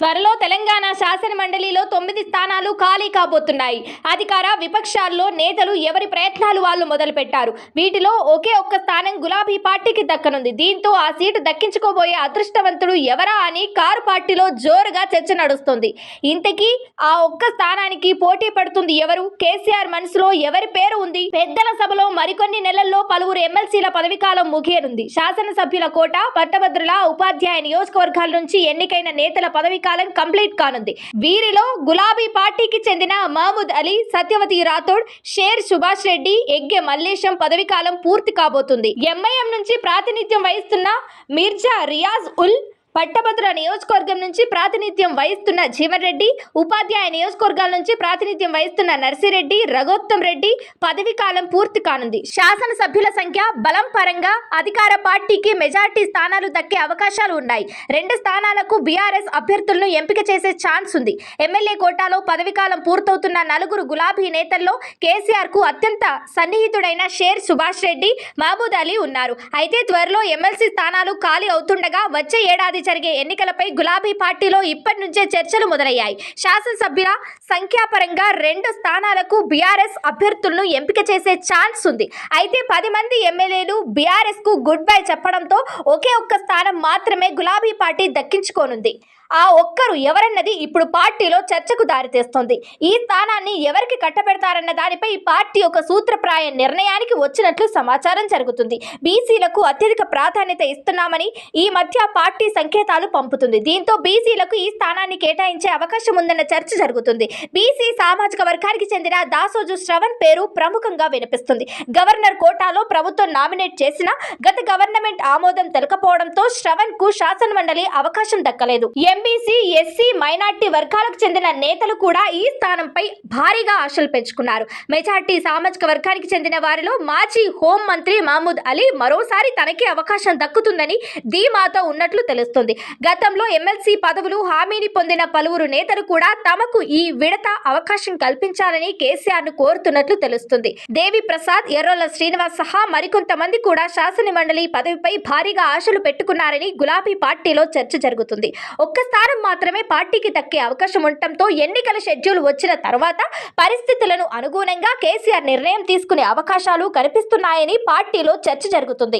త్వరలో తెలంగాణ శాసన మండలిలో తొమ్మిది స్థానాలు ఖాళీ కాబోతున్నాయి. అధికార విపక్షాల్లో నేతలు ఎవరి ప్రయత్నాలు వాళ్ళు మొదలుపెట్టారు? వీటిలో ఒకే ఒక్క స్థానం గులాబీ పార్టీకి దక్కనుంది. దీంతో ఆ సీటు దక్కించుకోబోయే అదృష్టవంతుడు ఎవరా అని కారు పార్టీలో జోరుగా చర్చ నడుస్తుంది. ఇంతకీ ఆ ఒక్క స్థానానికి పోటీ పడుతుంది ఎవరు? కేసీఆర్ మనసులో ఎవరి పేరు ఉంది? పెద్దల సభలో మరికొన్ని నెలల్లో పలువురు ఎమ్మెల్సీల పదవీకాలం ముగియనుంది. శాసనసభ్యుల కోట పట్టభద్రుల ఉపాధ్యాయ నియోజకవర్గాల నుంచి ఎన్నికైన నేతల పదవి కాలం కంప్లీట్ కానుంది. వీరిలో గులాబీ పార్టీకి చెందిన మహమూద్ అలీ సత్యవతి రాథోడ్ షేర్ సుభాష్ రెడ్డి ఎగ్గె మల్లేశం పదవీకాలం పూర్తి కాబోతుంది. ఎంఐఎం నుంచి ప్రాతినిధ్యం వహిస్తున్న మిర్జా రియాజ్ ఉల్ పట్టభద్ర నియోజకవర్గం నుంచి ప్రాతినిధ్యం వహిస్తున్న జీవన్ రెడ్డి ఉపాధ్యాయ నియోజకవర్గాల నుంచి ప్రాతినిధ్యం వహిస్తున్న నర్సిరెడ్డి రఘోత్తం రెడ్డి పదవి కాలం పూర్తి కానుంది. శాసనసభ్యుల సంఖ్య బలం పరంగా అధికార పార్టీకి మెజార్టీ స్థానాలు దక్కే అవకాశాలు ఉన్నాయి. రెండు స్థానాలకు బీఆర్ఎస్ అభ్యర్థులను ఎంపిక చేసే ఛాన్స్ ఉంది. ఎమ్మెల్యే కోటాలో పదవికాలం పూర్తవుతున్న నలుగురు గులాబీ నేతల్లో కేసీఆర్కు అత్యంత సన్నిహితుడైన షేర్ సుభాష్ రెడ్డి మహబూద్ అలీ ఉన్నారు. అయితే త్వరలో ఎమ్మెల్సీ స్థానాలు ఖాళీ అవుతుండగా వచ్చే ఏడాది జరిగే ఎన్నికలపై గులాబీ పార్టీలో ఇప్పటి నుంచే చర్చలు మొదలయ్యాయి. శాసనసభ్యుల సంఖ్యాపరంగా రెండు స్థానాలకు బీఆర్ఎస్ అభ్యర్థులను ఎంపిక చేసే ఛాన్స్ ఉంది. అయితే పది మంది ఎమ్మెల్యేలు బీఆర్ఎస్కు గుడ్ బై చెప్పడంతో ఒకే ఒక్క స్థానం మాత్రమే గులాబీ పార్టీ దక్కించుకోనుంది. ఆ ఒక్కరు ఎవరన్నది ఇప్పుడు పార్టీలో చర్చకు దారితీస్తోంది ఈ స్థానాన్ని ఎవరికి కట్టబెడతారన్న దానిపై ఈ పార్టీ ఒక సూత్రప్రాయ నిర్ణయానికి వచ్చినట్లు సమాచారం జరుగుతుంది. బీసీలకు అత్యధిక ప్రాధాన్యత ఇస్తున్నామని ఈ మధ్య పార్టీ సంకేతాలు పంపుతుంది. దీంతో బీసీలకు ఈ స్థానాన్ని కేటాయించే అవకాశం ఉందన్న చర్చ జరుగుతుంది. బీసీ సామాజిక వర్గానికి చెందిన దాసోజు శ్రవణ్ పేరు ప్రముఖంగా వినిపిస్తుంది. గవర్నర్ కోటాలో ప్రభుత్వం నామినేట్ చేసిన గత గవర్నమెంట్ ఆమోదం తెలకపోవడంతో శ్రవణ్కు శాసనమండలి అవకాశం దక్కలేదు. ఎంబీసీ ఎస్సీ మైనార్టీ వర్గాలకు చెందిన నేతలు కూడా ఈ స్థానంపై భారీగా ఆశలు పెంచుకున్నారు. మెజార్టీ సామాజిక వర్గానికి చెందిన వారిలో మాజీ హోం మంత్రి మహమూద్ అలీ మరోసారి తనకే అవకాశం దక్కుతుందని ధీమాతో ఉన్నట్లు తెలుస్తుంది. గతంలో ఎమ్మెల్సీ పదవులు హామీని పొందిన పలువురు నేతలు కూడా తమకు ఈ విడత అవకాశం కల్పించాలని కేసీఆర్ను కోరుతున్నట్లు తెలుస్తుంది. దేవి ప్రసాద్ ఎర్రోల శ్రీనివాస్ సహా మరికొంతమంది కూడా శాసన మండలి పదవిపై భారీగా ఆశలు పెట్టుకున్నారని గులాబీ పార్టీలో చర్చ జరుగుతుంది. ఒక్క స్థానం మాత్రమే పార్టీకి దక్కే అవకాశం ఉండటంతో ఎన్నికల షెడ్యూల్ వచ్చిన తర్వాత పరిస్థితులను అనుగుణంగా కేసీఆర్ నిర్ణయం తీసుకునే అవకాశాలు కనిపిస్తున్నాయని పార్టీలో చర్చ జరుగుతుంది.